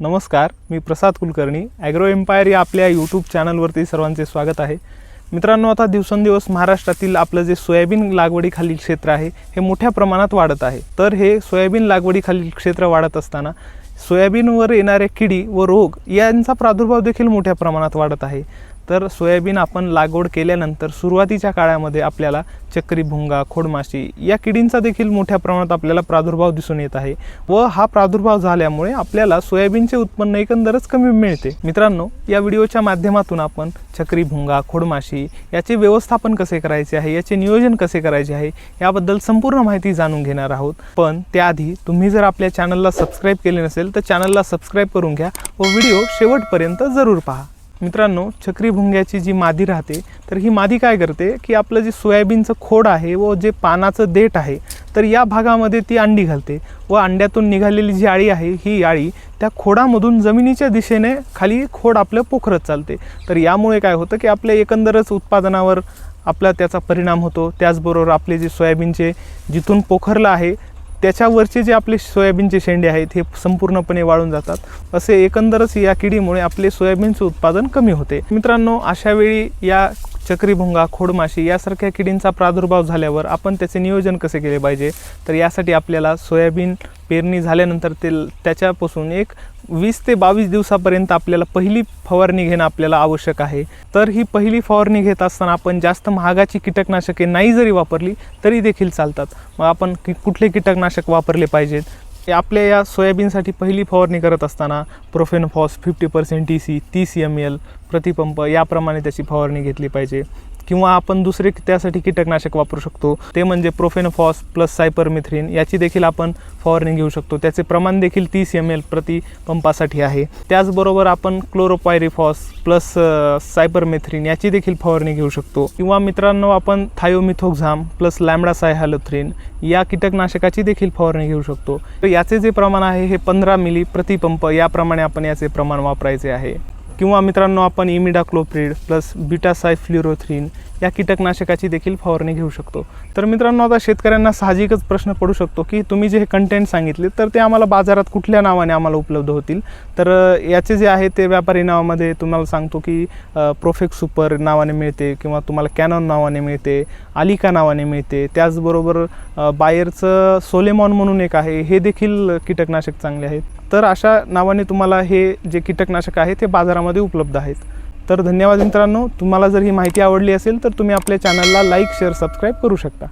नमस्कार मी Prasad Kulkarni. Agro empire या आपल्या यूट्यूब चॅनलवरती सर्वांचे स्वागत आहे. मित्रांनो आता दिवसेंदिवस महाराष्ट्रातील आपलं जे सोयाबीन लागवडीखालील क्षेत्र आहे हे मोठ्या प्रमाणात वाढत आहे. तर हे सोयाबीन लागवडीखालील क्षेत्र वाढत असताना सोयाबीनवर येणाऱ्या किडी व रोग यांचा प्रादुर्भाव देखील मोठ्या प्रमाणात वाढत आहे. तर सोयाबीन आपण लागवड केल्यानंतर सुरुवातीच्या काळामध्ये आपल्याला चक्री भुंगा खोडमाशी या किडींचा देखील मोठ्या प्रमाणात आपल्याला प्रादुर्भाव दिसून येत आहे व हा प्रादुर्भाव झाल्यामुळे आपल्याला सोयाबीनचे उत्पन्न एकंदरच कमी मिळते. मित्रांनो या व्हिडिओच्या माध्यमातून आपण चक्री भुंगा खोडमाशी याचे व्यवस्थापन कसे करायचे आहे याचे नियोजन कसे करायचे आहे याबद्दल संपूर्ण माहिती जाणून घेणार आहोत. पण त्याआधी तुम्ही जर आपल्या चॅनलला सबस्क्राईब केले नसेल तर चॅनलला सबस्क्राईब करून घ्या व व्हिडिओ शेवटपर्यंत जरूर पहा. मित्रांनो चक्री भुंग्याची जी मादी राहते तर ही मादी काय करते की आपलं जे सोयाबीनचं खोड आहे व जे पानाचं देठ आहे तर या भागामध्ये ती अंडी घालते व अंड्यातून निघालेली जी आळी आहे ही आळी त्या खोडामधून जमिनीच्या दिशेने खाली खोड आपलं पोखरत चालते. तर यामुळे काय होतं की आपल्या एकंदरच उत्पादनावर आपला त्याचा परिणाम होतो. त्याचबरोबर आपले जे सोयाबीनचे जिथून पोखरलं आहे त्याच्यावरचे जे आपले सोयाबीनचे शेंडे आहेत हे संपूर्णपणे वाळून जातात. असे एकंदरच या किडीमुळे आपले सोयाबीनचे उत्पादन कमी होते. मित्रांनो अशा वेळी या चक्रीभुंगा खोडमाशी यासारख्या किडींचा प्रादुर्भाव झाल्यावर आपण त्याचे नियोजन कसे केले पाहिजे? तर यासाठी आपल्याला सोयाबीन पेरणी झाल्यानंतर ते त्याच्यापासून एक वीस ते बावीस दिवसापर्यंत आपल्याला पहिली फवारणी घेणं आपल्याला आवश्यक आहे. तर ही पहिली फवारणी घेत असताना आपण जास्त महागाची कीटकनाशके नाही जरी वापरली तरी देखील चालतात. मग आपण की कुठले कीटकनाशक वापरले पाहिजेत? आपल्या या सोयाबीनसाठी पहिली फवारणी करत असताना profenofos fifty percent T C तीस एम एल प्रतिपंप याप्रमाणे त्याची फवारणी घेतली पाहिजे. किंवा आपण दुसरे त्यासाठी कीटकनाशक वापरू शकतो. ते म्हणजे प्रोफेनफॉस प्लस सायपरमिथ्रिन याची देखील आपण फवारणी घेऊ शकतो. त्याचे प्रमाण देखील तीस एम एल प्रति पंपासाठी आहे. त्याचबरोबर आपण क्लोरोपायरिफॉस प्लस सायपरमेथ्रिन याची देखील फवारणी घेऊ शकतो. किंवा मित्रांनो आपण थायोमिथोक्झाम प्लस लॅमडा सायहॅलोथ्रिन या कीटकनाशकाची देखील फवारणी घेऊ शकतो. तर याचे जे प्रमाण आहे हे पंधरा मिली प्रतिपंप याप्रमाणे आपण याचे प्रमाण वापरायचे आहे. किंवा मित्रांनो आपण इमिडाक्लोप्रिड प्लस बिटासायफ्ल्युरोथ्रिन या कीटकनाशकाची देखील फवारणी घेऊ शकतो. तर मित्रांनो आता शेतकऱ्यांना साहजिकच प्रश्न पडू शकतो की तुम्ही जे हे कंटेंट सांगितले तर ते आम्हाला बाजारात कुठल्या नावाने आम्हाला उपलब्ध होतील? तर याचे जे आहे ते व्यापारी नावामध्ये तुम्हाला सांगतो की प्रोफेक्ट सुपर नावाने मिळते किंवा तुम्हाला कॅनॉन नावाने मिळते आलिका नावाने मिळते. त्याचबरोबर बायरचं सोलेमॉन म्हणून एक आहे. हे देखील कीटकनाशक चांगले आहेत. तर अशा नावाने तुम्हाला हे जे कीटकनाशक आहे ते बाजारामध्ये उपलब्ध आहेत. तर धन्यवाद मित्रांनो. तुम्हाला जर ही माहिती आवडली असेल तर तुम्ही आपल्या चॅनलला लाईक शेअर सबस्क्राईब करू शकता.